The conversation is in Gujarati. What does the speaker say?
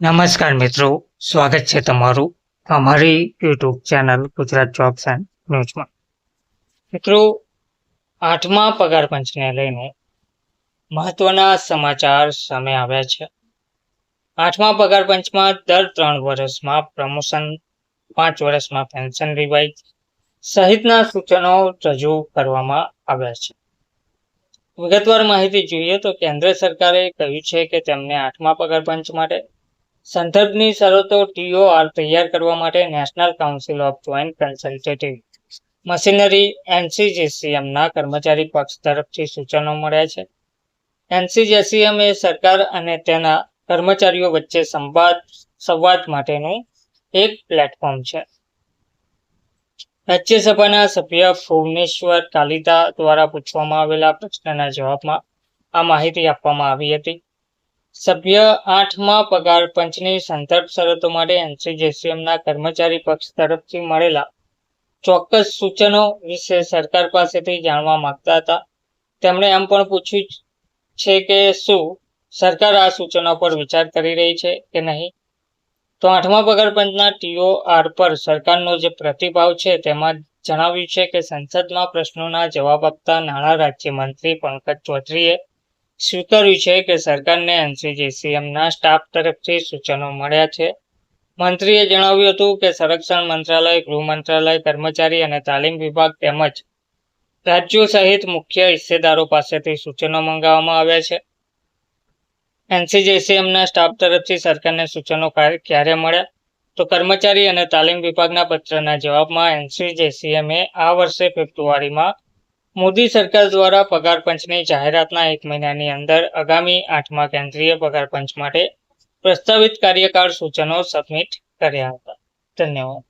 નમસ્કાર મિત્રો, સ્વાગત છે તમારું અમારી YouTube channel Gujarat jobs and ન્યૂઝમાં. મિત્રો, આઠમા પગાર પંચને લઈને મહત્વના સમાચાર સામે આવ્યા છે. આઠમા પગાર પંચમાં દર ત્રણ વર્ષમાં પ્રમોશન, પાંચ વર્ષમાં પેન્શન રિવાઇઝ સહિતના સૂચનો રજૂ કરવામાં આવ્યા છે. વિગતવાર માહિતી જોઈએ તો કેન્દ્ર સરકારે કહ્યું છે કે તેમને આઠમા પગાર પંચ માટે સંદર્ભની શરતો ટીઓઆર તૈયાર કરવા માટે national council of joint consultative. Machinery એનસીજીસીએમના કર્મચારી પક્ષ તરફથી સૂચનો મળ્યા છે. એનસીજીસીએમ એ સરકાર અને તેના કર્મચારીઓ વચ્ચે સંવાદ સંવાદ માટેનું એક પ્લેટફોર્મ છે. રાજ્યસભાના સભ્ય ભુવનેશ્વર કાલિતા દ્વારા પૂછવામાં આવેલા પ્રશ્નના જવાબમાં આ માહિતી આપવામાં આવી હતી. સભ્ય આઠમા પગાર પંચની સંદર્ભ શરતો માટે એનસીજેસીએમના કર્મચારી પક્ષ તરફથી મળેલા ચોક્કસ સૂચનો વિશે સરકાર પાસેથી જાણવા માંગતા હતા. તેમણે એમ પણ પૂછ્યું છે કે શું સરકાર આ સૂચનો પર વિચાર કરી રહી છે કે નહીં? તો આઠમા પગાર પંચના ટીઓઆર પર સરકારનો જે પ્રતિભાવ છે તેમાં જણાવ્યું છે કે સંસદમાં પ્રશ્નોના જવાબ આપતા નાણાં રાજ્યમંત્રી પંકજ ચૌધરીએ સ્વીકાર્યું છે કે સરકારને એનસીજીસીએમના સ્ટાફ તરફથી સૂચનો મળ્યા છે. મંત્રીએ જણાવ્યું હતું કે સંરક્ષણ મંત્રાલય, ગૃહ મંત્રાલય, કર્મચારી અને તાલીમ વિભાગ તેમજ રાજ્યો સહિત મુખ્ય હિસ્સેદારો પાસેથી સૂચનો મંગાવવામાં આવ્યા છે. એનસીજીસીએમના સ્ટાફ તરફથી સરકારને સૂચનો ક્યારે મળ્યા? તો કર્મચારી અને તાલીમ વિભાગના પત્રના જવાબમાં એનસીજીસીએમએ આ વર્ષે ફેબ્રુઆરીમાં મોદી સરકાર દ્વારા પગાર પંચની જાહેરાતના એક મહિનાની અંદર આગામી આઠમા કેન્દ્રીય પગાર પંચ માટે પ્રસ્તાવિત કાર્યકાળ સૂચનો સબમિટ કર્યા હતા. ધન્યવાદ.